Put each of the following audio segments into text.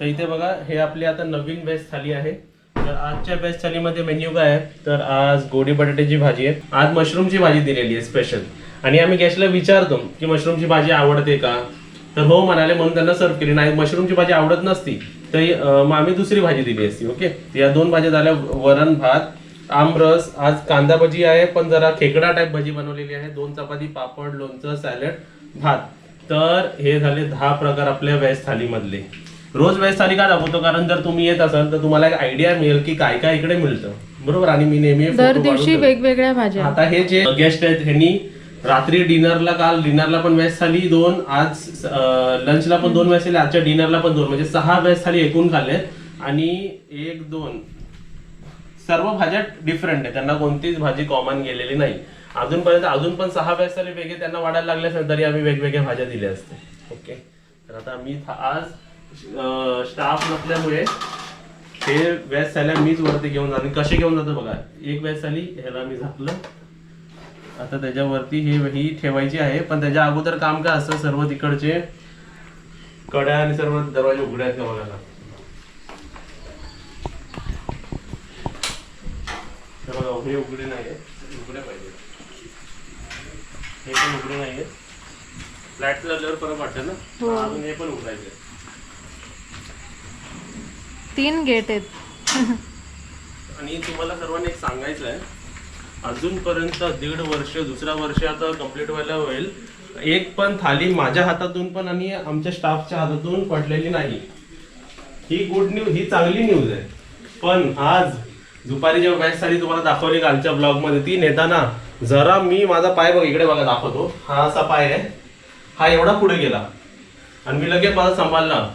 तर इथे बघा हे आपली आता नवीन बेस्ट थाली आहे. तर आजच्या बेस्ट थालीमध्ये मेन्यू काय आहे? तर आज गोडी बटाट्याची भाजी आहे. आज मशरूमची भाजी दिलेली आहे स्पेशल आणि आम्ही गेस्टला विचारतो की मशरूमची भाजी आवडते का? तर हो म्हणाले म्हणून त्यांना सर्व केली. नाही मशरूमची भाजी आवडत नसती तर मग आम्ही दुसरी भाजी दिली असती ओके या दोन भाज्या झाल्या वरण भात आमरस आज कांदा भजी आहे पण जरा खेकडा टाईप भजी बनवलेली आहे. दोन चपाती पापड लोणचं सॅलड भात. तर हे झाले दहा प्रकार आपल्या वेस्ट थालीमधले. रोज व्हेज थाली का दाखवतो? कारण जर तुम्ही येत असाल तर तुम्हाला एक आयडिया मिळेल की काय काय इकडे मिळतं. बरोबर? आणि मी नेहमी दर दिवशी काढून वेगवेगळ्या भाज्या. आता हे जे गेस्ट आहेत ह्यांनी रात्री डिनरला काल डिनरला पण व्हेज थाली दोन आज लंचला पण दोन व्हेज थाली आजच्या डिनरला पण दोन. म्हणजे सहा व्हेज थाली एकूण खाल्ले आणि एक दोन. सर्व भाज्या डिफरंट आहे त्यांना कोणतीच भाजी कॉमन गेलेली नाही. अजूनपर्यंत अजून पण सहा व्हेज थाली वेगळे त्यांना वाढायला लागले असेल तरी आम्ही वेगवेगळ्या भाज्या दिल्या असते ओके तर आता मी आज स्टाफ नसल्यामुळे हे व्हेज थाल्या मीच वरती घेऊन जातो. कसे घेऊन जातो बघा एक व्हेज थाली ह्याला मी झाकलं. आता त्याच्यावरती ही ही ठेवायची आहे. पण त्याच्या अगोदर काम काय असतं सर्व तिकडचे कड्या आणि सर्व दरवाजे उघडे आहेत का बघायला हे बघा हे उघडे नाही आहेत उघडे पाहिजे हे पण उघडे नाही आहेत फ्लॅट लावल्यावर फरक वाटतं ना? अजून हे पण उघडायचे तीन गेट आहेत. आणि तुम्हाला सर्वांनी एक सांगायचं आहे अजूनपर्यंत दीड वर्ष दुसरा वर्ष आता कंप्लीट व्हायला होईल. एक पण थाली माझ्या हातातून पण आणि आमच्या स्टाफच्या हातातून पडलेली नाही. ही गुड न्यूज ही चांगली न्यूज आहे. पण आज दुपारी जेव्हा बॅच थाली तुम्हाला दाखवली कालच्या ब्लॉगमध्ये ती नेताना जरा मी माझा पाय बघ इकडे बघा दाखवतो. हा असा पाय आहे. हा एवढा पुढे गेला. आणि मी लगेच माझा सांभाळला.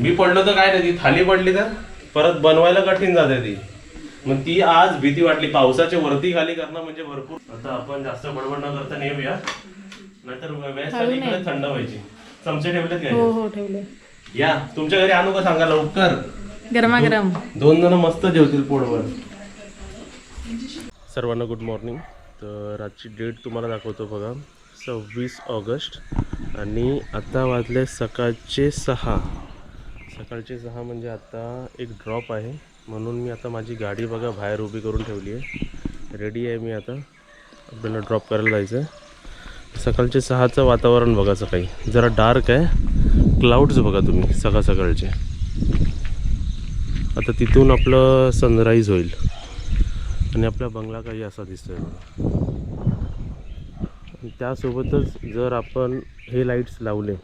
मी पडलो तर काय नाही ती थाली पडली तर? परत बनवायला कठीण जाते ती. मग ती आज भीती वाटली पावसाच्या वरती खाली करणं म्हणजे भरपूर. आता आपण जास्त बडबड न करता नेऊया. नाहीतर वेळेस थाली इकडे थंड व्हायची. चमचे ठेवलेत हो? काय हो ठेवले. या तुमच्या घरी आणू का सांगा लवकर? गरमागरम. दोन जण मस्त जेवतील पोटभर. सर्वांना गुड मॉर्निंग तर आजची डेट तुम्हाला दाखवतो बघा. सव्वीस ऑगस्ट आणि आता वाजले सकाळचे सहा. सकाळचे सहा म्हणजे आता एक ड्रॉप आहे. म्हणून मी आता माझी गाडी बघा बाहेर उभी करून ठेवली आहे. रेडी आहे मी आता. आपल्याला ड्रॉप करायला जायचं आहे सकाळचे सहाचं वातावरण बघा सकाळी. जरा डार्क आहे. क्लाउड्स बघा तुम्ही सकाळ सकाळचे. आता तिथून आपलं सनराईज होईल. आणि आपला बंगला काही असा दिसतोय बघा. त्यासोबतच जर आपण हे लाईट्स लावले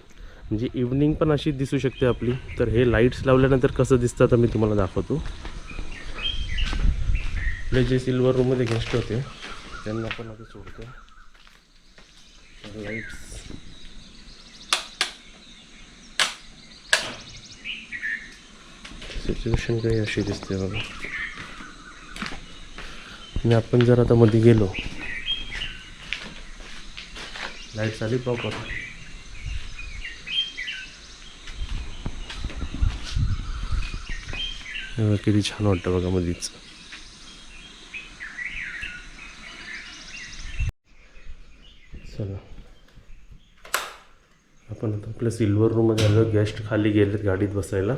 म्हणजे इव्हनिंग पण अशी दिसू शकते आपली. तर हे लाईट्स लावल्यानंतर कसं दिसतं तर मी तुम्हाला दाखवतो. आपले जे सिल्वर रूममध्ये गेस्ट होते त्यांना पण आता सोडतो. लाईट्स सिच्युएशन काही अशी दिसते बघा. आणि आपण जर आता मध्ये गेलो लाइट आली प्रॉपर किती छान वाटतं बघा मधीच. चला. आपण आता आपल्या सिल्वर रूममध्ये आलो गेस्ट खाली गेलेत गाडीत बसायला.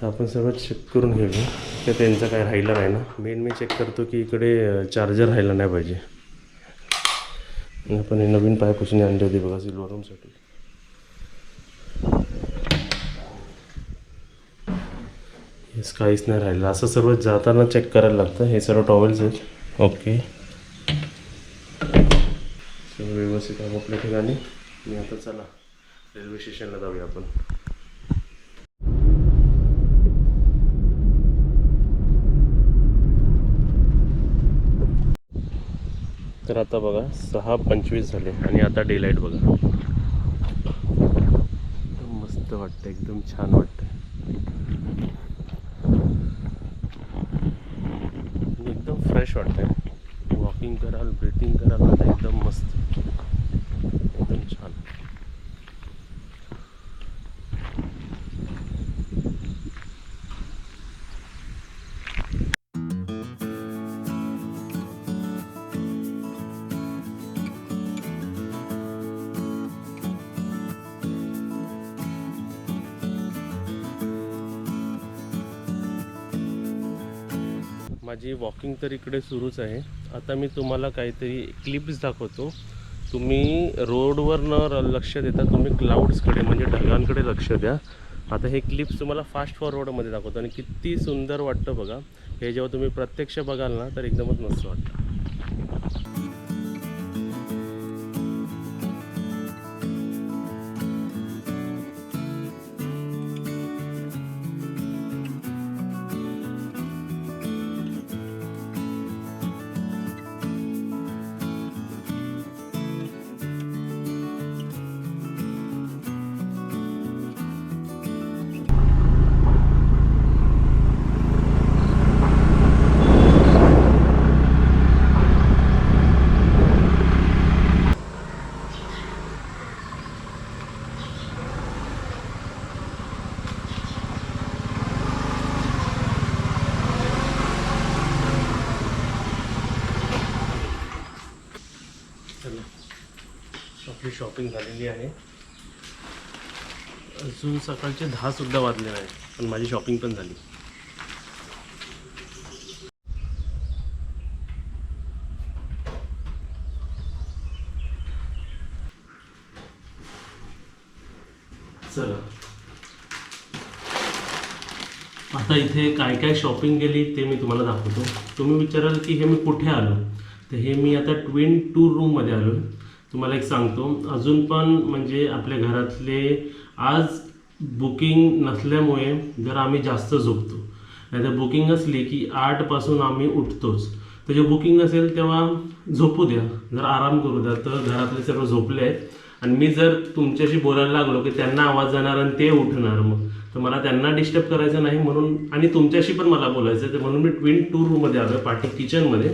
तर आपण सगळं चेक करून घेऊया की त्यांचं काय राहिलं नाही ना. मेन मी चेक करतो की इकडे चार्जर राहिला नाही पाहिजे. आपण हे नवीन पायपुसणी आणली होती बघा सिल्वर रूमसाठी हेच काहीच नाही राहिलं. असं सर्व जाताना चेक करायला लागतं. हे सर्व टॉवेल्स आहेत. ओके सर्व व्यवस्थित आहे आपल्या ठिकाणी. मी आता चला रेल्वे स्टेशनला जाऊया आपण. तर आता बघा सहा पंचवीस झाले. आणि आता डे लाइट बघा. एकदम मस्त वाटतं एकदम छान वाटतं आणि एकदम फ्रेश वाटतंय. वॉकिंग कराल ब्रिथिंग कराल आता एकदम मस्त. एकदम छान. माझी वॉकिंग तर इकडे सुरूच आहे. आता मी तुम्हाला काहीतरी क्लिप्स दाखवतो. तुम्ही रोडवर न र- लक्ष देता तुम्ही क्लाउड्सकडे म्हणजे ढगांकडे लक्ष द्या. आता हे क्लिप्स तुम्हाला फास्ट फॉरवर्डमध्ये दाखवतो. आणि किती सुंदर वाटतं बघा. हे जेव्हा तुम्ही प्रत्यक्ष बघाल ना तर एकदमच मस्त वाटतं. शॉपिंग झालेली आहे. अजून सकाळचे दहा सुद्धा वाजले नाही पण माझी शॉपिंग पण झाली. चला. आता इथे काय काय शॉपिंग केली ते मी तुम्हाला दाखवतो. तुम्ही विचाराल की हे मी कुठे आलो? तर हे मी आता ट्विन टूर रूममध्ये आलो. तुम्हाला एक सांगतो. अजून पण म्हणजे आपल्या घरातले आज बुकिंग नसल्यामुळे जर आम्ही जास्त झोपतो. नाहीतर बुकिंग असली की आठपासून आम्ही उठतोच. तर जे बुकिंग नसेल तेव्हा झोपू द्या. जर आराम करू द्या तर घरातले सर्व झोपले आहेत. आणि मी जर तुमच्याशी बोलायला लागलो की त्यांना आवाज जाणार आणि ते उठणार मग तर मला त्यांना डिस्टर्ब करायचं नाही म्हणून आणि तुमच्याशी पण मला बोलायचं आहे. तर म्हणून मी ट्विन टू रूममध्ये आलो पाठी किचनमध्ये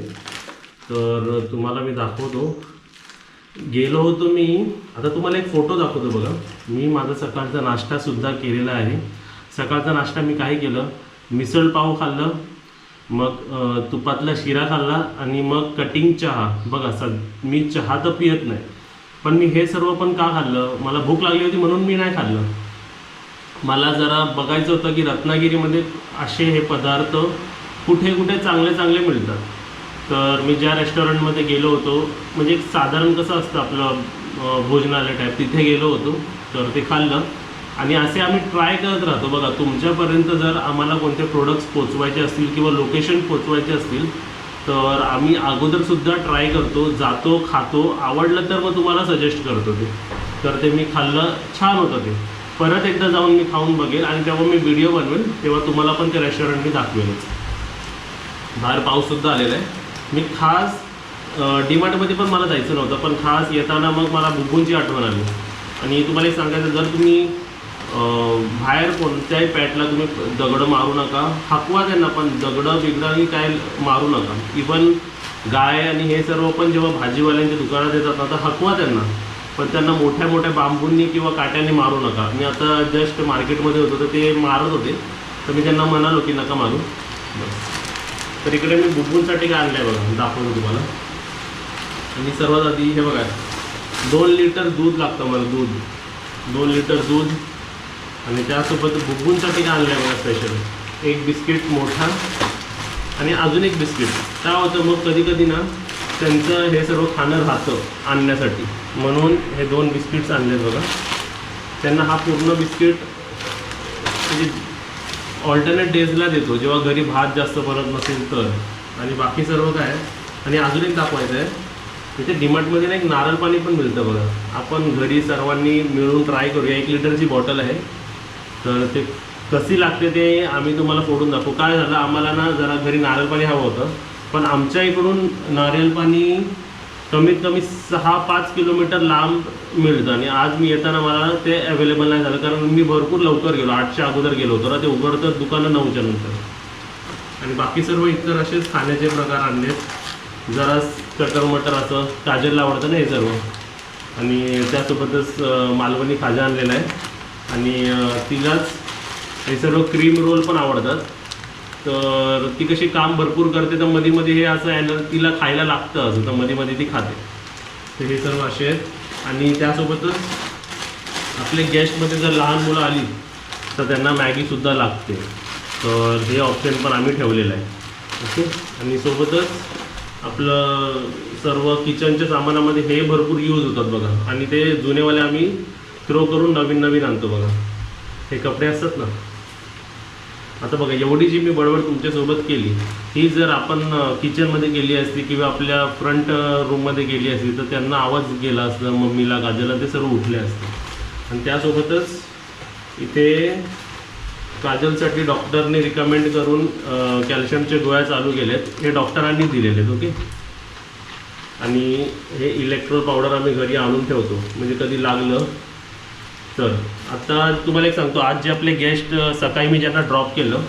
तर तुम्हाला मी दाखवतो. गेलो होतो मी. आता तुम्हाला एक फोटो दाखवतो बघा. मी माझा सकाळचा नाश्तासुद्धा केलेला आहे. सकाळचा नाश्ता मी काय केलं? मिसळ पाव खाल्लं मग तुपातला शिरा खाल्ला आणि मग कटिंग चहा. बघा सग मी चहा तर पियत नाही पण मी हे सर्व पण का खाल्लं? मला भूक लागली होती म्हणून मी नाही खाल्लं. मला जरा बघायचं होतं की रत्नागिरीमध्ये असे हे पदार्थ कुठे कुठे चांगले चांगले मिळतात. तर मी ज्या रेस्टॉरंटमध्ये गेलो होतो म्हणजे एक साधारण कसं असतं आपलं भोजनालय टाईप तिथे गेलो होतो तर ते खाल्लं. आणि असे आम्ही ट्राय करत राहतो. बघा तुमच्यापर्यंत जर आम्हाला कोणते प्रोडक्ट्स पोचवायचे असतील किंवा लोकेशन पोचवायचे असतील तर आम्ही अगोदरसुद्धा ट्राय करतो जातो खातो. आवडलं तर मग तुम्हाला सजेस्ट करतो ते. तर ते मी खाल्लं छान होतं ते. परत एकदा जाऊन मी खाऊन बघेल आणि तेव्हा मी व्हिडिओ बनवेल तेव्हा तुम्हाला पण ते रेस्टॉरंट मी दाखवेलच. बाहेर पाऊससुद्धा आलेला आहे. मी खास डीमार्टमध्ये पण मला जायचं नव्हतं पण खास येताना मग मला बुब्बूंची आठवण आली. आणि तुम्हाला एक सांगायचं जर तुम्ही बाहेर कोणत्याही पॅटला तुम्ही दगडं मारू नका हाकवा त्यांना पण दगडं बिगडं काय मारू नका. इवन गाय आणि हे सर्व पण जेव्हा भाजीवाल्यांच्या दुकानात येतात ना तर हकवा त्यांना. पण त्यांना मोठ्या मोठ्या बांबूंनी किंवा काट्याने मारू नका. मी आता जस्ट मार्केटमध्ये होतो तर ते मारत होते. तर मी त्यांना म्हणालो की नका मारू. बस. तर इकडे मी बुब्बूंसाठी काय आणलं आहे बघा दाखवतो तुम्हाला. आणि सर्वात आधी हे बघा दोन लिटर दूध लागतं मला दूध. दोन लिटर दूध. आणि त्यासोबत बुब्बूंसाठी काय आणलं आहे बघा स्पेशल एक बिस्किट मोठा आणि अजून एक बिस्किट. काय होतं मग कधी कधी ना त्यांचं हे सर्व खाणं राहतं आणण्यासाठी. म्हणून हे दोन बिस्किट्स आणले बघा. त्यांना हा पूर्ण बिस्किट म्हणजे ऑल्टरनेट डेजला देतो. जेव्हा घरी भात जास्त बनत नसेल तर. आणि बाकी सर्व काय? आणि अजून एक दाखवायचं आहे तिथे डिमार्टमध्ये ना एक नारळ पाणी पण मिळतं बघा. आपण घरी सर्वांनी मिळून ट्राय करूया. एक लिटरची बॉटल आहे. तर ते कशी लागते ते आम्ही तुम्हाला फोडून दाखवू. काय झालं? आम्हाला ना जरा घरी नारळ पाणी हवं होतं. पण आमच्या इकडून नारळ पाणी कमीत कमी सहा पाच किलोमीटर लांब मिळतं. आणि आज मी येताना मला ते अवेलेबल नाही झालं. कारण मी भरपूर लवकर गेलो. आठच्या अगोदर गेलो होतो ना ते उघडतं दुकानं नऊच्या नंतर. आणि बाकी सर्व इतर असेच खाण्याचे प्रकार आणलेत जरा कटर मटर असं काजलला आवडतं ना हे सर्व. आणि त्यासोबतच मालवणी खाजा आणलेला आहे. आणि तिलाच हे सर्व क्रीम रोल पण आवडतात. तर ती कशी काम भरपूर करते तर मध्ये मध्ये हे असं आहे तिला खायला लागतं असं तर मध्ये मध्ये ती खाते. तर हे सर्व असे आहेत. आणि त्यासोबतच आपले गेस्टमध्ये जर लहान मुलं आली तर त्यांना मॅगीसुद्धा लागते. तर हे ऑप्शन पण आम्ही ठेवलेलं आहे. ओके? आणि सोबतच आपलं सर्व किचनच्या सामानामध्ये हे भरपूर यूज होतात बघा. आणि ते जुनेवाले आम्ही थ्रो करून नवीन नवीन आणतो बघा. हे कपडे असतात ना? आता बघा एवढी जी मी बडबड तुमच्यासोबत केली ही जर आपण किचनमध्ये गेली असती किंवा आपल्या फ्रंट रूममध्ये गेली असती तर त्यांना आवाज गेला असता मम्मीला काजलला ते सर्व उठले असते. आणि त्यासोबतच इथे काजलसाठी डॉक्टरने रिकमेंड करून कॅल्शियमच्या गोळ्या चालू केल्यात हे डॉक्टरांनी दिलेले आहेत ओके आणि हे इलेक्ट्रोल पावडर आम्ही घरी आणून ठेवतो. म्हणजे कधी लागलं तर आता तुम्हाला एक सांगतो आज जे आपले गेस्ट सकाळी मी ज्यांना ड्रॉप केलं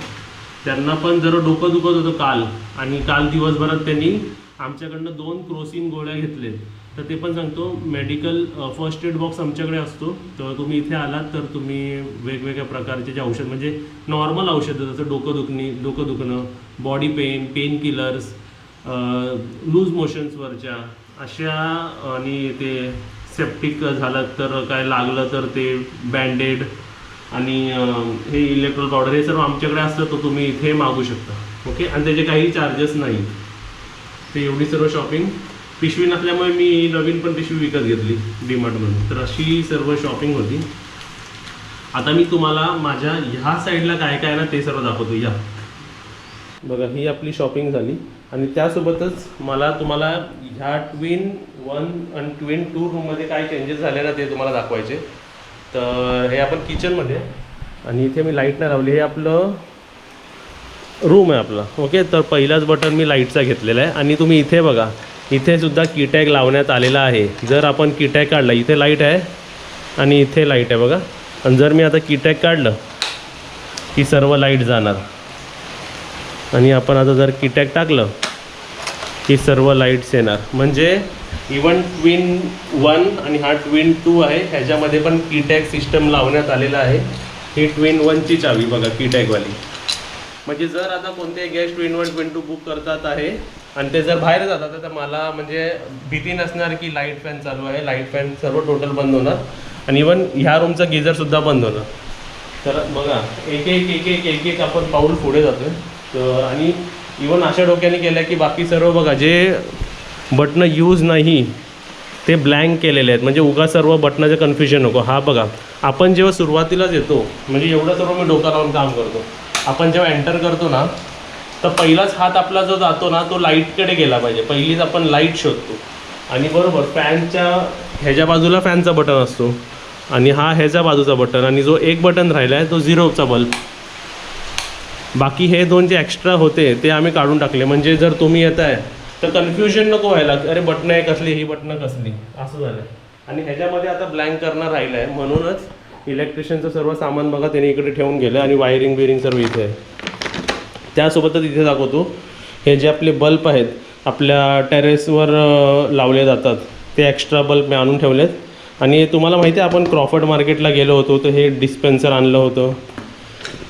त्यांना पण जरा डोकं दुखत होतं काल. आणि काल दिवसभरात त्यांनी आमच्याकडनं दोन क्रोसिन गोळ्या घेतले तर ते पण सांगतो मेडिकल फर्स्ट एड बॉक्स आमच्याकडे असतो. तर तुम्ही इथे आलात तर तुम्ही वेगवेगळ्या प्रकारचे जे औषध म्हणजे नॉर्मल औषधं जसं डोकं दुखणी डोकं दुखणं body pain pain killers loose मोशन्सवरच्या अशा आणि ते सेप्टिक झालं तर काय लागलं तर ते बँडेड आणि हे इलेक्ट्रॉल पावडर हे सर्व आमच्याकडे असतं तर तुम्ही इथे मागू शकता. ओके आणि त्याचे काही चार्जेस नाही. ते एवढी सर्व शॉपिंग पिशवी नसल्यामुळे मी नवीन पण पिशवी विकत घेतली डीमार्टमधून तर अशी सर्व शॉपिंग होती. आता मी तुम्हाला माझ्या ह्या साईडला काय काय ना ते सर्व दाखवतो. या. बघा ही आपली शॉपिंग झाली. आणि त्यासोबतच मला तुम्हाला ह्या ट्विन वन आणि ट्विन टू रूममध्ये काय चेंजेस झाले ना ते तुम्हाला दाखवायचे. तर हे आपण किचनमध्ये आणि इथे मी लाइट नाही लावली हे आपलं रूम आहे आपलं. ओके तर पहिलाच बटन मी लाईटचा घेतलेला आहे. आणि तुम्ही इथे बघा इथे सुद्धा कीटॅग लावण्यात आलेला आहे. जर आपण कीटॅग काढला इथे लाइट आहे आणि इथे लाइट आहे बघा. आणि जर मी आता कीटॅग काढलं की सर्व लाइट जाणार. आणि आपण आता जर कीटॅग टाकलं की सर्व लाईट्स येणार. म्हणजे इवन ट्विन वन आणि हा ट्विन टू आहे ह्याच्यामध्ये पण कीटॅग सिस्टम लावण्यात आलेला आहे. ही ट्विन वनची चावी बघा कीटॅकवाली. म्हणजे जर आता कोणते guest twin one twin two book करतात आहे आणि ते जर बाहेर जातात तर मला म्हणजे भीती नसणार की लाइट फॅन चालू आहे लाइट फॅन सर्व टोटल बंद होणार. आणि इवन ह्या रूमचा गिझरसुद्धा बंद होणार. तर बघा एक एक एक एक एक एक आपण पाऊल पुढे जातो आहे तर आणि इवन अशा डोक्याने केलं की बाकी सर्व बघा जे बटणं यूज नाही ते ब्लँक केलेले आहेत. म्हणजे उगा सर्व बटनाचं कन्फ्युजन नको. हा बघा आपण जेव्हा सुरुवातीलाच येतो म्हणजे एवढं सर्व मी डोका लावून काम करतो. आपण जेव्हा एंटर करतो ना तर पहिलाच हात आपला जो जातो ना तो लाईटकडे गेला पाहिजे. पहिलीच आपण लाइट शोधतो. आणि बरोबर फॅनच्या ह्याच्या बाजूला फॅनचा बटन असतो. आणि हा ह्याच्या बाजूचा बटन आणि जो एक बटन राहिला आहे तो झिरोचा बल्ब बाकी हे दोन जे एक्स्ट्रा होते ते आम्ही काढून टाकले. म्हणजे जर तुम्ही येत आहे तर कन्फ्युजन नको व्हायला. अरे बटणं आहे कसली ही बटणं कसली? असं झालं आणि ह्याच्यामध्ये आता ब्लँक करणं राहिलं आहे म्हणूनच इलेक्ट्रिशियनचं सर्व सामान बघा त्याने इकडे ठेवून गेलं आणि वायरिंग बिरिंग सर्व इथे आहे. त्यासोबतच इथे दाखवतो. हे जे आपले बल्ब आहेत आपल्या टेरेसवर लावले जातात. ते एक्स्ट्रा बल्ब मी आणून ठेवलेत. आणि तुम्हाला माहिती आहे आपण क्रॉफर्ड मार्केटला गेलो होतो तर हे डिस्पेन्सर आणलं होतं.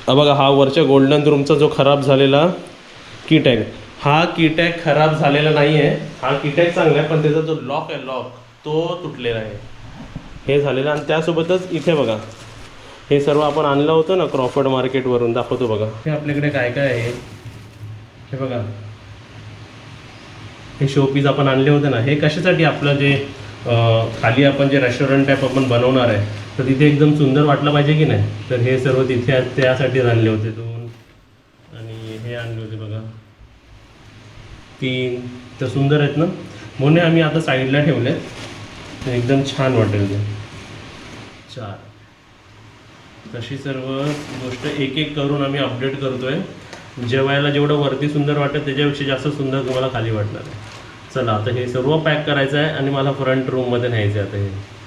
बघा हा वरच्या गोल्डन रूमचा जो खराब झालेला कीटॅग हा कीटॅग खराब झालेला नाही आहे हा कीटॅग चांगला आहे पण त्याचा जो लॉक आहे लॉक तो तुटलेला आहे. हे झालेलं आणि त्यासोबतच इथे बघा हे सर्व आपण आणलं होतं ना क्रॉफर्ड मार्केटवरून दाखवतो बघा. हे आपल्याकडे काय काय आहे? हे बघा. हे शोपीज आपण आणले होते ना हे कशासाठी आपलं जे खाली आपण जे रेस्टॉरंट टाईप आपण बनवणार आहे तर तिथे एकदम सुंदर वाटलं पाहिजे की नाही? तर हे सर्व तिथे त्यासाठीच आणले होते दोन. आणि हे आणले होते बघा. तीन. तर सुंदर आहेत ना? म्हणून आम्ही आता साईडला ठेवले. तर एकदम छान वाटेल ते. चार. तशी सर्व गोष्ट एक एक करून आम्ही अपडेट करतोय. जेवायला जेवढं वरती सुंदर वाटतं त्याच्यापेक्षा जास्त सुंदर तुम्हाला खाली वाटणार आहे. चला आता हे सर्व पॅक करायचं आहे आणि मला फ्रंट रूममध्ये न्यायचं आहे आता हे.